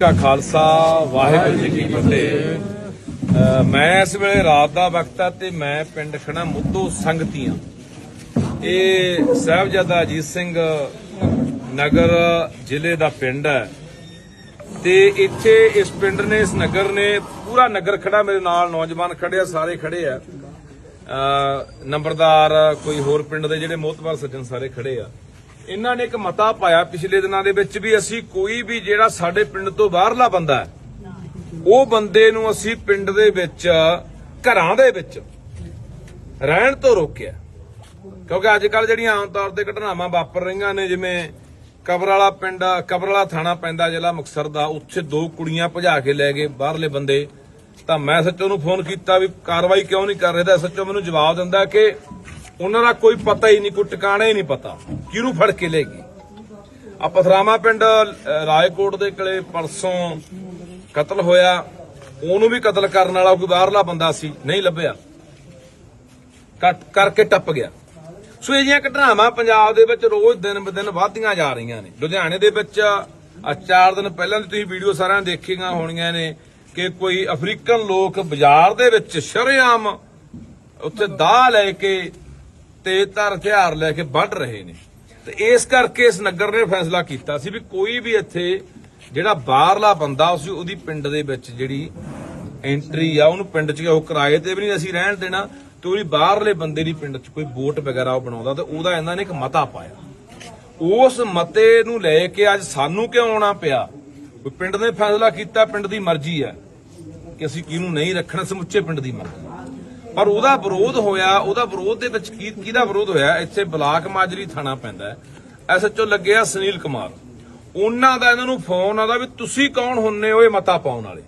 ਕਾ ਖਾਲਸਾ, ਵਾਹਿਗੁਰੂ ਜੀ ਕੀ ਫਤਿਹ। ਮੈਂ ਇਸ ਵੇਲੇ ਰਾਤ ਦਾ ਵਕਤ ਹੈ ਤੇ ਮੈਂ ਪਿੰਡ ਖਣਾ ਮੁੱਦੋ ਸੰਗਤੀਆਂ। ਇਹ ਸਾਹਿਬਜ਼ਾਦਾ ਅਜੀਤ ਸਿੰਘ ਨਗਰ ਜ਼ਿਲ੍ਹੇ ਦਾ ਪਿੰਡ ਹੈ ਤੇ ਇੱਥੇ ਇਸ ਪਿੰਡ ਨੇ, ਇਸ ਨਗਰ ਨੇ ਪੂਰਾ ਨਗਰ ਖੜਾ ਮੇਰੇ ਨਾਲ ਨੌਜਵਾਨ ਖੜੇ ਆ, ਸਾਰੇ ਖੜੇ ਆ। ਨੰਬਰਦਾਰ ਕੋਈ ਹੋਰ ਪਿੰਡ ਦੇ ਜਿਹੜੇ ਮੋਤਬਰ ਸੱਜਣ ਸਾਰੇ ਖੜੇ ਆ। ਇਹਨਾਂ ਨੇ ਇੱਕ ਮਤਾ ਪਾਇਆ ਪਿਛਲੇ ਦਿਨਾਂ ਦੇ ਵਿੱਚ ਵੀ ਅਸੀਂ ਕੋਈ ਵੀ ਜਿਹੜਾ ਸਾਡੇ ਪਿੰਡ ਤੋਂ ਬਾਹਰਲਾ ਬੰਦਾ ਹੈ, ਉਹ ਬੰਦੇ ਨੂੰ ਅਸੀਂ ਪਿੰਡ ਦੇ ਵਿੱਚ, ਘਰਾਂ ਦੇ ਵਿੱਚ ਰਹਿਣ ਤੋਂ ਰੋਕਿਆ। ਕਿਉਂਕਿ ਅੱਜ ਕੱਲ ਜਿਹੜੀਆਂ ਆਮ ਤੌਰ ਤੇ ਘਟਨਾਵਾਂ ਵਾਪਰ ਰਹੀਆਂ ਨੇ, ਜਿਵੇਂ ਕਬਰ ਵਾਲਾ ਪਿੰਡ ਕਬਰ ਵਾਲਾ ਥਾਣਾ ਪੈਂਦਾ ਜ਼ਿਲ੍ਹਾ ਮੁਕਤਸਰ ਦਾ, ਉੱਥੇ ਦੋ ਕੁੜੀਆਂ ਭਜਾ ਕੇ ਲੈ ਗਏ ਬਾਹਰਲੇ ਬੰਦੇ। ਤਾਂ ਮੈਂ ਸੱਚੋ ਨੂੰ ਫੋਨ ਕੀਤਾ ਵੀ ਕਾਰਵਾਈ ਕਿਉਂ ਨਹੀਂ ਕਰ ਰਹੇ? ਤਾਂ ਸੱਚੋ ਮੈਨੂੰ ਜਵਾਬ ਦਿੰਦਾ ਕਿ ਉਹਨਾਂ ਦਾ ਕੋਈ ਪਤਾ ਹੀ ਨਹੀਂ, ਕੋਈ ਟਿਕਾਣਾ ਹੀ ਨਹੀਂ ਪਤਾ। ਕਿਹਨੂੰ ਫੜ ਕੇ ਲੈ ਗਈ? ਆ ਪਥਰਾਮਾ ਪਿੰਡ ਰਾਏਕੋਟ ਦੇ ਕੋਲੇ ਪਰਸੋਂ ਕਤਲ ਹੋਇਆ। ਉਹਨੂੰ ਵੀ ਕਤਲ ਕਰਨ ਵਾਲਾ ਕੋਈ ਬਾਹਰਲਾ ਬੰਦਾ ਸੀ, ਨਹੀਂ ਲੱਭਿਆ। ਕੱਟ ਕਰਕੇ ਟੱਪ ਗਿਆ। ਸੋ ਇਹ ਜਿਹੀਆਂ ਘਟਨਾਵਾਂ ਪੰਜਾਬ ਦੇ ਵਿੱਚ ਰੋਜ਼ ਦਿਨ ਬ ਦਿਨ ਵਧਦੀਆਂ ਜਾ ਰਹੀਆਂ ਨੇ। ਲੁਧਿਆਣੇ ਦੇ ਵਿੱਚ ਆ ਚਾਰ ਦਿਨ ਪਹਿਲਾਂ ਦੀ ਤੁਸੀਂ ਵੀਡੀਓ ਸਾਰਿਆਂ ਨੇ ਦੇਖੀਆਂ ਹੋਣੀਆਂ ਨੇ ਕਿ ਕੋਈ ਅਫਰੀਕਨ ਲੋਕ ਬਾਜ਼ਾਰ ਦੇ ਵਿੱਚ ਸ਼ਰੇਆਮ ਉੱਥੇ ਦਾਹ ਲੈ ਕੇ ਤੇਜ਼ਧਾਰ ਹਥਿਆਰ ਲੈ ਕੇ ਵੱਢ ਰਹੇ ਨੇ। ਤੇ ਇਸ ਕਰਕੇ ਇਸ ਨਗਰ ਨੇ ਫੈਸਲਾ ਕੀਤਾ ਸੀ ਵੀ ਕੋਈ ਵੀ ਇੱਥੇ ਜਿਹੜਾ ਬਾਹਰਲਾ ਬੰਦਾ ਉਸ ਉਹਦੀ ਪਿੰਡ ਦੇ ਵਿੱਚ ਜਿਹੜੀ ਐਂਟਰੀ ਆ, ਉਹਨੂੰ ਪਿੰਡ 'ਚ ਉਹ ਕਿਰਾਏ ਤੇ ਵੀ ਨਹੀਂ ਅਸੀਂ ਰਹਿਣ ਦੇਣਾ ਤੇ ਉਹਦੀ ਬਾਹਰਲੇ ਬੰਦੇ ਦੀ ਪਿੰਡ 'ਚ ਕੋਈ ਵੋਟ ਵਗੈਰਾ ਉਹ ਬਣਾਉਂਦਾ ਤੇ ਉਹਦਾ ਇਹਨਾਂ ਨੇ ਇੱਕ ਮਤਾ ਪਾਇਆ। ਉਸ ਮਤੇ ਨੂੰ ਲੈ ਕੇ ਅੱਜ ਸਾਨੂੰ ਕਿਉਂ ਆਉਣਾ ਪਿਆ? ਪਿੰਡ ਨੇ ਫੈਸਲਾ ਕੀਤਾ, ਪਿੰਡ ਦੀ ਮਰਜ਼ੀ ਹੈ ਕਿ ਅਸੀਂ ਕਿਹਨੂੰ ਨਹੀਂ ਰੱਖਣਾ, ਸਮੁੱਚੇ ਪਿੰਡ ਦੀ ਮਰਜ਼ੀ। ਪਰ ਉਹਦਾ ਵਿਰੋਧ ਹੋਇਆ, ਉਹਦਾ ਵਿਰੋਧ ਦੇ ਵਿੱਚ ਕੀ ਕਿਹਦਾ ਵਿਰੋਧ ਹੋਇਆ? ਇੱਥੇ ਬਲਾਕ ਮਾਜਰੀ ਥਾਣਾ ਪੈਂਦਾ ਹੈ। ਐਸਐਚਓ ਲੱਗਿਆ ਸੁਨੀਲ ਕੁਮਾਰ। ਉਹਨਾਂ ਦਾ ਇਹਨਾਂ ਨੂੰ ਫੋਨ ਆਦਾ ਵੀ ਤੁਸੀਂ ਕੌਣ ਹੁੰਨੇ ਹੋ ਇਹ ਮਤਾ ਪਾਉਣ ਵਾਲੇ?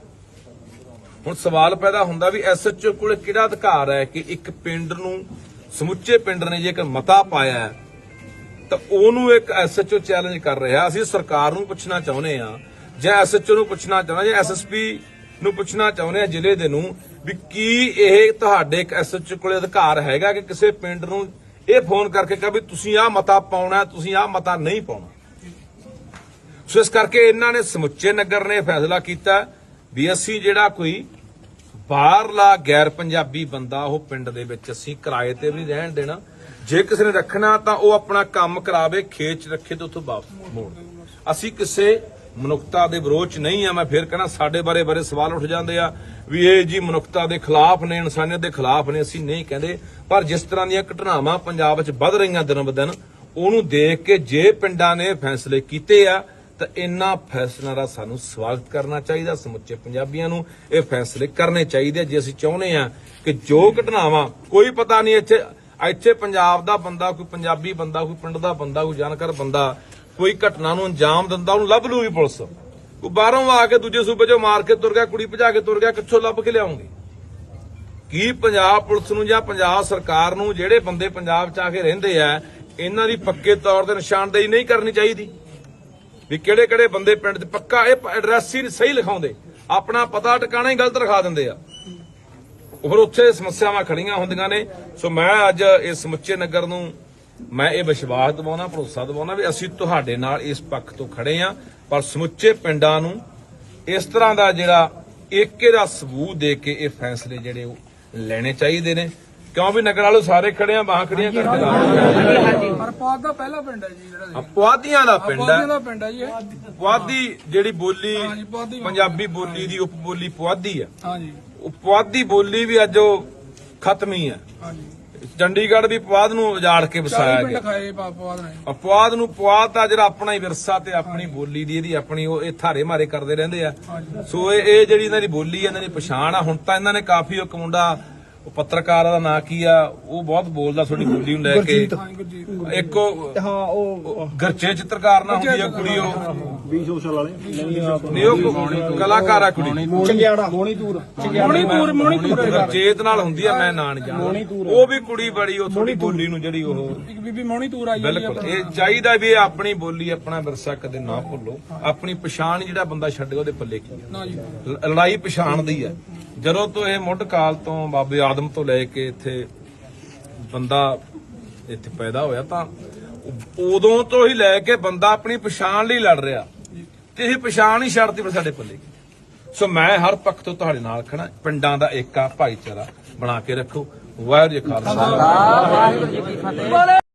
ਹੁਣ ਸਵਾਲ ਪੈਦਾ ਹੁੰਦਾ ਵੀ ਐਸਐਚਓ ਕੋਲੇ ਕਿਹੜਾ ਅਧਿਕਾਰ ਹੈ ਕਿ ਇੱਕ ਪਿੰਡ ਨੂੰ, ਸਮੁੱਚੇ ਪਿੰਡ ਨੇ ਜੇਕਰ ਮਤਾ ਪਾਇਆ ਤਾਂ ਉਹਨੂੰ ਇੱਕ ਐਸਐਚਓ ਚੈਲੰਜ ਕਰ ਰਿਹਾ। ਅਸੀਂ ਸਰਕਾਰ ਨੂੰ ਪੁੱਛਣਾ ਚਾਹੁੰਦੇ ਆ ਜਾਂ ਐਸਐਚਓ ਨੂੰ ਪੁੱਛਣਾ ਚਾਹੁੰਦੇ ਜਾਂ ਐਸਐਸਪੀ ਨੂੰ ਪੁੱਛਣਾ ਚਾਹੁੰਦੇ ਆ ਜ਼ਿਲ੍ਹੇ ਦੇ ਨੂੰ ਵੀ ਕੀ ਇਹ ਤੁਹਾਡੇ ਇੱਕ ਐਸਐਚਓ ਕੋਲੇ ਅਧਿਕਾਰ ਹੈਗਾ ਕਿ ਕਿਸੇ ਪਿੰਡ ਨੂੰ ਇਹ ਫੋਨ ਕਰਕੇ ਕਹੇ ਵੀ ਤੁਸੀਂ ਆਹ ਮਤਾ ਪਾਉਣਾ, ਤੁਸੀਂ ਆਹ ਮਤਾ ਨਹੀਂ ਪਾਉਣਾ? ਸੋ ਇਸ ਕਰਕੇ ਇਹਨਾਂ ਨੇ ਸਮੁੱਚੇ ਨਗਰ ਨੇ ਫੈਸਲਾ ਕੀਤਾ ਵੀ ਅਸੀਂ ਜਿਹੜਾ ਕੋਈ ਬਾਹਰਲਾ ਗੈਰ ਪੰਜਾਬੀ ਬੰਦਾ ਉਹ ਪਿੰਡ ਦੇ ਵਿੱਚ ਅਸੀਂ ਕਿਰਾਏ ਤੇ ਵੀ ਰਹਿਣ ਦੇਣਾ। ਜੇ ਕਿਸੇ ਨੇ ਰੱਖਣਾ ਤਾਂ ਉਹ ਆਪਣਾ ਕੰਮ ਕਰਾਵੇ, ਖੇਤ 'ਚ ਰੱਖੇ ਤੇ ਉੱਥੋਂ ਵਾਪਸ ਮੋੜ ਅਸੀਂ ਕਿਸੇ ਮਨੁੱਖਤਾ ਦੇ ਵਿਰੋਧ 'ਚ ਨਹੀਂ ਆ, ਮੈਂ ਫੇਰ ਕਹਿਣਾ ਸਾਡੇ ਬਾਰੇ ਬਾਰੇ ਸਵਾਲ ਉੱਠ ਜਾਂਦੇ ਆ ਵੀ ਇਹ ਜੀ ਮਨੁੱਖਤਾ ਦੇ ਖਿਲਾਫ ਨੇ, ਇਨਸਾਨੀਅਤ ਦੇ ਖਿਲਾਫ ਨੇ, ਅਸੀਂ ਨਹੀਂ ਕਹਿੰਦੇ। ਪਰ ਜਿਸ ਤਰ੍ਹਾਂ ਦੀਆਂ ਘਟਨਾਵਾਂ ਪੰਜਾਬ 'ਚ ਵੱਧ ਰਹੀਆਂ ਦਿਨੋਂ ਬਦਨ ਉਹਨੂੰ ਦੇਖ ਕੇ ਜੇ ਪਿੰਡਾਂ ਨੇ ਫੈਸਲੇ ਕੀਤੇ ਆ, ਤਾਂ ਇਹਨਾਂ ਫੈਸਲਿਆਂ ਦਾ ਸਾਨੂੰ ਸਵਾਗਤ ਕਰਨਾ ਚਾਹੀਦਾ, ਸਮੁੱਚੇ ਪੰਜਾਬੀਆਂ ਨੂੰ ਇਹ ਫੈਸਲੇ ਕਰਨੇ ਚਾਹੀਦੇ ਆ। ਜੇ ਅਸੀਂ ਚਾਹੁੰਦੇ ਆ ਕਿ ਜੋ ਘਟਨਾਵਾਂ, ਕੋਈ ਪਤਾ ਨਹੀਂ ਇੱਥੇ ਇੱਥੇ ਪੰਜਾਬ ਦਾ ਬੰਦਾ, ਕੋਈ ਪੰਜਾਬੀ ਬੰਦਾ, ਕੋਈ ਪਿੰਡ ਦਾ ਬੰਦਾ, ਕੋਈ ਜਾਣਕਾਰ ਬੰਦਾ ਕੋਈ ਘਟਨਾ ਨੂੰ ਅੰਜਾਮ ਦਿੰਦਾ, ਉਹਨੂੰ ਲੱਭ ਲੂਗੀ ਪੁਲਿਸ। ਕੋਈ ਬਾਹਰੋਂ ਆ ਕੇ ਦੂਜੇ ਸੂਬੇ 'ਚੋਂ ਮਾਰ ਕੇ ਤੁਰ ਗਿਆ, ਕੁੜੀ ਭਜਾ ਕੇ ਤੁਰ ਗਿਆ, ਕਿੱਥੋਂ ਲੱਭ ਕੇ ਲਿਆਉਂਗੇ? ਕੀ ਪੰਜਾਬ ਪੁਲਿਸ ਨੂੰ ਜਾਂ ਪੰਜਾਬ ਸਰਕਾਰ ਨੂੰ ਜਿਹੜੇ ਬੰਦੇ ਪੰਜਾਬ 'ਚ ਆ ਕੇ ਰਹਿੰਦੇ ਆ, ਇਹਨਾਂ ਦੀ ਪੱਕੇ ਤੌਰ ਤੇ ਨਿਸ਼ਾਨਦੇਹੀ ਨਹੀਂ ਕਰਨੀ ਚਾਹੀਦੀ? ਵੀ ਕਿਹੜੇ ਕਿਹੜੇ ਬੰਦੇ ਪਿੰਡ 'ਚ ਪੱਕਾ ਇਹ ਐਡਰੈਸ ਹੀ ਸਹੀ ਲਿਖਾਉਂਦੇ। ਆਪਣਾ ਪਤਾ ਟਿਕਾਣਾ ਹੀ ਗਲਤ ਲਿਖਾ ਦਿੰਦੇ ਆ। ਉਹ ਫਿਰ ਉੱਥੇ ਸਮੱਸਿਆਵਾਂ ਖੜੀਆਂ ਹੁੰਦੀਆਂ ਨੇ। ਸੋ ਮੈਂ ਅੱਜ ਇਸ ਸਮੁੱਚੇ ਨਗਰ ਨੂੰ ਮੈਂ ਇਹ ਵਿਸ਼ਵਾਸ ਦਿਵਾਉਣਾ ਭਰੋਸਾ ਦਿਵਾਉਣਾ ਵੀ ਅਸੀਂ ਤੁਹਾਡੇ ਨਾਲ ਇਸ ਪੱਖ ਤੋਂ ਖੜੇ ਆ ਪਰ ਸਮੁੱਚੇ ਪਿੰਡਾਂ ਨੂੰ ਇਸ ਤਰ੍ਹਾਂ ਦਾ ਜਿਹੜਾ ਏਕੇ ਦਾ ਸਬੂਤ ਦੇ ਕੇ ਇਹ ਫੈਸਲੇ ਜਿਹੜੇ ਉਹ ਲੈਣੇ ਚਾਹੀਦੇ ਨੇ। ਕਿਉਂ ਵੀ ਨਗਰ ਵਾਲੋ ਸਾਰੇ ਖੜੇ ਆ ਬਾਹਾਂ ਖੜੀਆਂ ਕਰਕੇ ਲਾ ਹਰਪਾਲ ਦਾ ਪਹਿਲਾ ਪਿੰਡ ਹੈ ਜੀ ਜਿਹੜਾ ਪੁਆਧੀਆਂ ਦਾ ਪਿੰਡ ਪੁਆਧੀਆਂ ਹੈ ਦਾ ਪਿੰਡ ਹੈ ਜੀ ਇਹ। ਪੁਆਧੀ ਜਿਹੜੀ ਬੋਲੀ। ਪੰਜਾਬੀ ਬੋਲੀ ਦੀ ਉਪ ਬੋਲੀ ਪੁਆਧੀ ਹੈ। ਹਾਂਜੀ। ਉਹ ਪੁਆਧੀ ਬੋਲੀ ਵੀ ਅੱਜ ਉਹ ਖਤਮ ਹੀ ਹੈ। ਹਾਂਜੀ। ਚੰਡੀਗੜ੍ਹ ਵੀ ਪੁਆਧ ਨੂੰ ਉਜਾੜ ਕੇ ਵਸਾਇਆ 40 ਗਿਆ। ਪਾਪਵਾਦ ਨੇ। ਅਪਵਾਦ ਨੂੰ ਪੁਆਧ ਦਾ ਜਿਹੜਾ ਆਪਣਾ ਹੀ ਵਿਰਸਾ ਤੇ ਆਪਣੀ ਬੋਲੀ ਦੀ ਇਹਦੀ ਆਪਣੀ ਉਹ ਇਹ ਥਾਰੇ ਮਾਰੇ ਕਰਦੇ ਰਹਿੰਦੇ ਆ। ਸੋ ਇਹ ਇਹ ਜਿਹੜੀ ਇਹਨਾਂ ਦੀ ਬੋਲੀ ਇਹਨਾਂ ਦੀ ਪਛਾਣ ਆ ਹੁਣ ਤਾਂ ਇਹਨਾਂ ਨੇ ਕਾਫੀ ਇੱਕ ਮੁੰਡਾ ਉਹ ਪੱਤਰਕਾਰ ਦਾ ਨਾਂ ਕੀ ਆ ਉਹ ਬਹੁਤ ਬੋਲਦਾ ਤੁਹਾਡੀ ਬੋਲੀ ਨੂੰ ਲੈ ਕੇ। ਇੱਕ ਉਹ ਹਾਂ ਉਹ ਗਰਚੇ ਚਿੱਤਰਕਾਰ ਨਾ ਹੁੰਦੀ ਆ ਕੁੜੀ ਉਹ ਵੀ ਸੋਸ਼ਲ ਵਾਲੇ। ਨਹੀਂ ਉਹ ਕਲਾਕਾਰ ਆ ਕੁੜੀ। ਚੰਗਿਆੜਾ। ਮੋਣੀ ਤੂਰ ਮੋਣੀ ਤੂਰ ਮੋਣੀ ਤੂਰ ਹੈ ਚੇਤ ਨਾਲ ਹੁੰਦੀ ਆ ਮੈਂ ਨਾਂ ਨਹੀਂ ਜਾਣਦਾ ਉਹ ਵੀ ਕੁੜੀ ਬੜੀ ਉਹ ਥੋੜੀ ਬੋਲੀ ਨੂੰ ਜਿਹੜੀ ਉਹ ਇੱਕ ਬੀਬੀ ਮੋਣੀ ਤੂਰ ਆਈ ਬਿਲਕੁਲ। ਇਹ ਚਾਹੀਦਾ ਵੀ ਇਹ ਆਪਣੀ ਬੋਲੀ ਆਪਣਾ ਵਿਰਸਾ ਕਦੇ ਨਾ ਭੁੱਲੋ। ਆਪਣੀ ਪਛਾਣ ਜਿਹੜਾ ਬੰਦਾ ਛੱਡੇ ਉਹਦੇ ਪੱਲੇ ਕੀ ਹੈ ਨਾ ਜੀ। ਲ- ਲੜਾਈ ਪਛਾਣ ਦੀ ਹੈ ਜਦੋਂ ਤੋਂ ਇਹ ਮੁੱਢ ਕਾਲ ਤੋਂ ਬਾਬੇ ਆਦਮ ਤੋਂ ਲੈ ਕੇ ਇੱਥੇ ਬੰਦਾ ਇੱਥੇ ਪੈਦਾ ਹੋਇਆ ਤਾਂ ਉਦੋਂ ਤੋਂ ਹੀ ਲੈ ਕੇ ਬੰਦਾ ਆਪਣੀ ਪਛਾਣ ਲਈ ਲੜ ਰਿਹਾ। ਤੇ ਇਹ ਪਛਾਣ ਹੀ ਛੱਡਤੀ ਫਿਰ ਸਾਡੇ ਪੱਲੇ ਸੋ ਮੈਂ ਹਰ ਪੱਖ ਤੋਂ ਤੁਹਾਡੇ ਨਾਲ ਖੜਾ ਪਿੰਡਾਂ ਦਾ ਏਕਾ ਭਾਈਚਾਰਾ ਬਣਾ ਕੇ ਰੱਖੋ। ਵਾਹਿਗੁਰੂ ਜੀ ਕਾ ਖਾਲਸਾ।